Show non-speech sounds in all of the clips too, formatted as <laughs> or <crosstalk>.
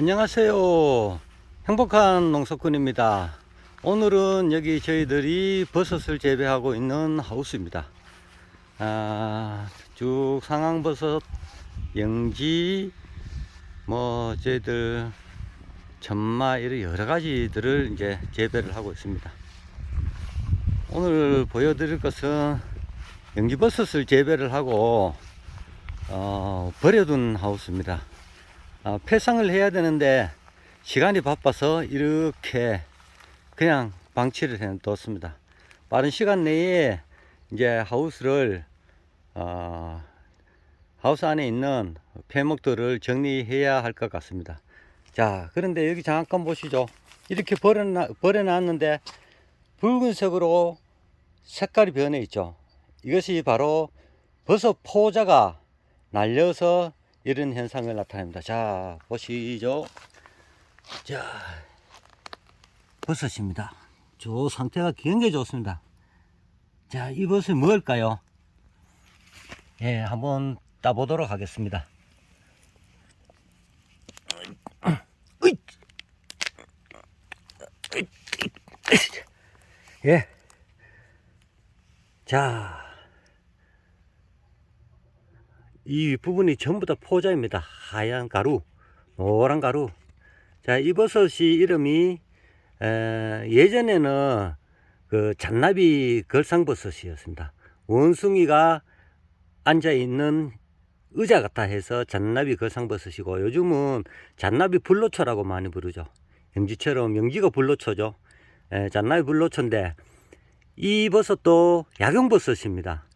안녕하세요. 행복한 농사꾼입니다. 오늘은 여기 저희들이 버섯을 재배하고 있는 하우스입니다. 아, 쭉 상황버섯, 영지, 뭐, 저희들 전마, 이런 여러 가지들을 이제 재배를 하고 있습니다. 오늘 보여드릴 것은 영지버섯을 재배를 하고, 어, 버려둔 하우스입니다. 아, 폐상을 해야 되는데 시간이 바빠서 이렇게 그냥 방치를 해 뒀습니다. 빠른 시간 내에 이제 하우스를 어, 하우스 안에 있는 폐목들을 정리해야 할 것 같습니다. 자, 그런데 여기 잠깐 보시죠. 이렇게 버려놔, 버려놨는데 붉은색으로 색깔이 변해 있죠. 이것이 바로 버섯 포자가 날려서 이런 현상을 나타냅니다. 자, 보시죠. 자, 버섯입니다. 저 상태가 굉장히 좋습니다. 자, 이 버섯이 뭘까요? 예, 한번 따보도록 하겠습니다. 예. 자, 이 부분이 전부 다 포자입니다. 하얀 가루, 노란 가루. 자, 이 버섯이 이름이 에, 예전에는 그 잔나비 걸상버섯이었습니다. 원숭이가 앉아 있는 의자 같아 해서 잔나비 걸상버섯이고 요즘은 잔나비 불로초라고 많이 부르죠. 영지처럼 영지가 불로초죠. 에, 잔나비 불로초인데 이 버섯도 약용버섯입니다.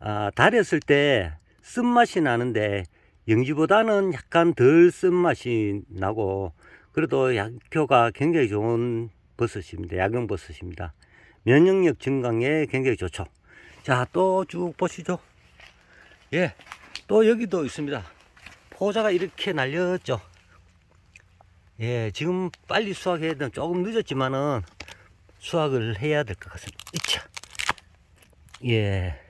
아, 달였을 때 쓴맛이 나는데 영지보다는 약간 덜 쓴맛이 나고 그래도 약효가 굉장히 좋은 버섯입니다. 약용버섯입니다. 면역력 증강에 굉장히 좋죠. 자, 또 쭉 보시죠. 예, 또 여기도 있습니다. 포자가 이렇게 날렸죠. 예, 지금 빨리 수확해야 되는 조금 늦었지만은 수확을 해야 될 것 같습니다. 이차. 예.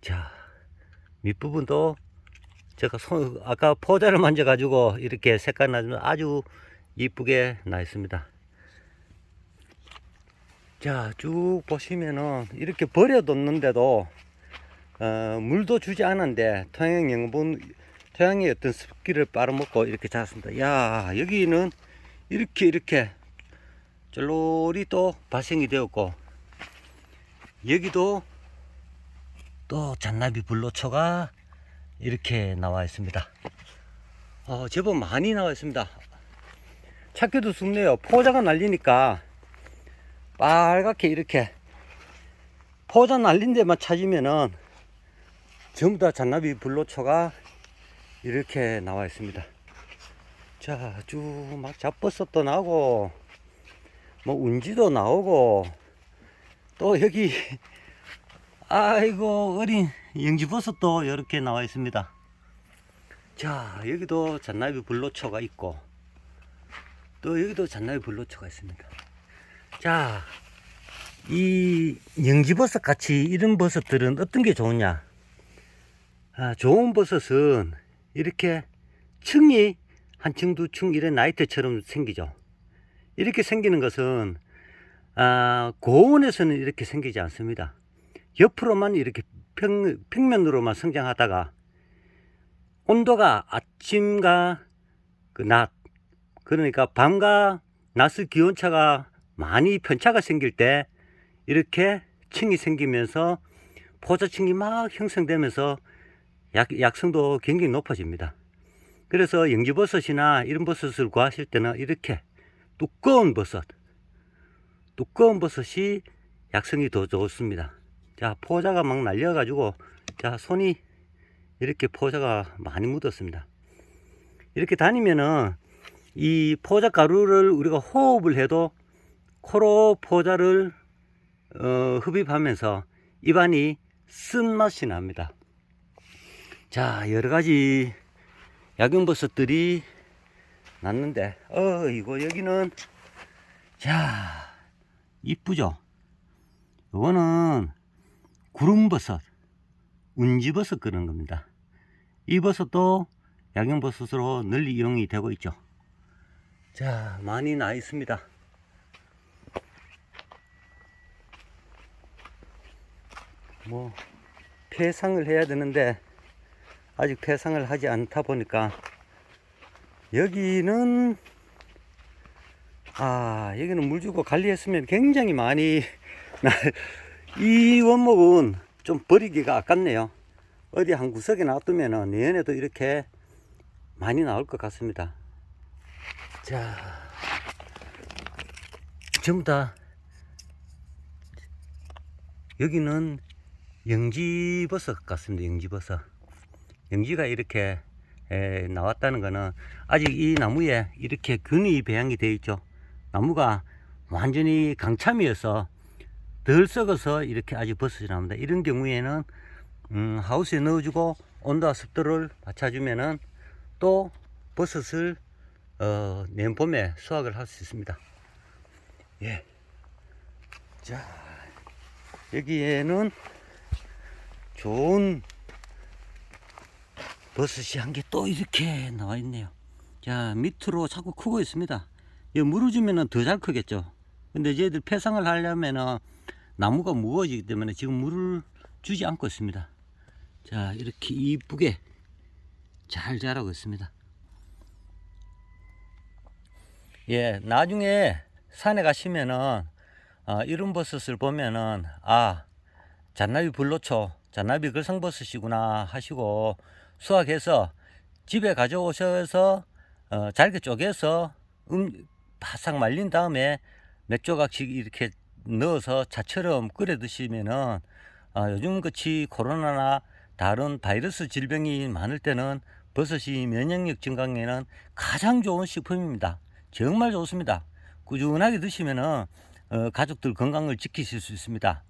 자, 밑부분도 제가 손, 아까 포자를 만져가지고 이렇게 색깔 나면 아주 이쁘게 나 있습니다. 자, 쭉 보시면은 이렇게 버려뒀는데도 어, 물도 주지 않았는데 토양 영분, 토양의 어떤 습기를 빨아먹고 이렇게 자랐습니다. 야, 여기는 이렇게 이렇게 쫄로리 또 발생이 되었고 여기도 또 잔나비 불로초가 이렇게 나와 있습니다. 어, 제법 많이 나와 있습니다. 찾기도 쉽네요. 포자가 날리니까 빨갛게 이렇게 포자 날린 데만 찾으면은 전부 다 잔나비 불로초가 이렇게 나와 있습니다. 자, 쭉 막 잡버섯도 나오고 뭐 운지도 나오고 또 여기 아이고 어린 영지버섯도 이렇게 나와 있습니다. 자 여기도 잔나비 불로초가 있고 또 여기도 잔나비 불로초가 있습니다. 자 이 영지버섯 같이 이런 버섯들은 어떤 게 좋으냐? 아, 좋은 버섯은 이렇게 층이 한 층 두 층 이런 나이트처럼 생기죠. 이렇게 생기는 것은 아, 고온에서는 이렇게 생기지 않습니다. 옆으로만 이렇게 평, 평면으로만 성장하다가 온도가 아침과 그 낮, 그러니까 밤과 낮의 기온차가 많이 편차가 생길 때 이렇게 층이 생기면서 포자층이 막 형성되면서 약, 약성도 굉장히 높아집니다. 그래서 영지버섯이나 이런 버섯을 구하실 때는 이렇게 두꺼운 버섯, 두꺼운 버섯이 약성이 더 좋습니다. 자, 포자가 막 날려가지고, 자, 손이 이렇게 포자가 많이 묻었습니다. 이렇게 다니면은 이 포자 가루를 우리가 호흡을 해도 코로 포자를 어, 흡입하면서 입안이 쓴맛이 납니다. 자, 여러 가지 약용버섯들이 났는데, 어, 이거 여기는, 자, 이쁘죠? 이거는 구름버섯, 운지버섯 그런 겁니다. 이 버섯도 야경버섯으로 널리 이용이 되고 있죠. 자, 많이 나 있습니다. 뭐, 폐상을 해야 되는데, 아직 폐상을 하지 않다 보니까, 여기는, 아, 여기는 물 주고 관리했으면 굉장히 많이, <laughs> 나, 이 원목은 좀 버리기가 아깝네요. 어디 한 구석에 놔두면은 내년에도 이렇게 많이 나올 것 같습니다. 자, 전부 다 여기는 영지버섯 같습니다. 영지버섯. 영지가 이렇게 에, 나왔다는 거는 아직 이 나무에 이렇게 균이 배양이 되어 있죠. 나무가 완전히 강참이어서 덜 썩어서 이렇게 아직 버섯이 나옵니다. 이런 경우에는 음, 하우스에 넣어주고 온도와 습도를 맞춰주면은 또 버섯을 어, 내년 봄에 수확을 할 수 있습니다. 예. 자, 여기에는 좋은 버섯이 한 개 또 이렇게 나와 있네요. 자, 밑으로 자꾸 크고 있습니다. 이 물을 주면은 더잘 크겠죠. 근데 얘들 폐상을 하려면은 나무가 무거워지기 때문에 지금 물을 주지 않고 있습니다. 자, 이렇게 이쁘게 잘 자라고 있습니다. 예, 나중에 산에 가시면은 어, 이런 버섯을 보면은 아 잔나비 불로초, 잔나비 걸상버섯이구나 하시고 수확해서 집에 가져오셔서 어, 잘게 쪼개서 음, 바싹 말린 다음에 몇 조각씩 이렇게 넣어서 차처럼 끓여 드시면은 어, 요즘 같이 코로나나 다른 바이러스 질병이 많을 때는 버섯이 면역력 증강에는 가장 좋은 식품입니다. 정말 좋습니다. 꾸준하게 드시면은 어, 가족들 건강을 지키실 수 있습니다.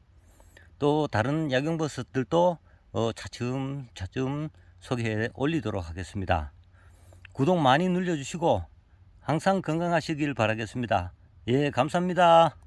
또 다른 약용버섯들도 어, 차츰 차츰 소개해 올리도록 하겠습니다. 구독 많이 눌러주시고 항상 건강하시길 바라겠습니다. 예, 감사합니다.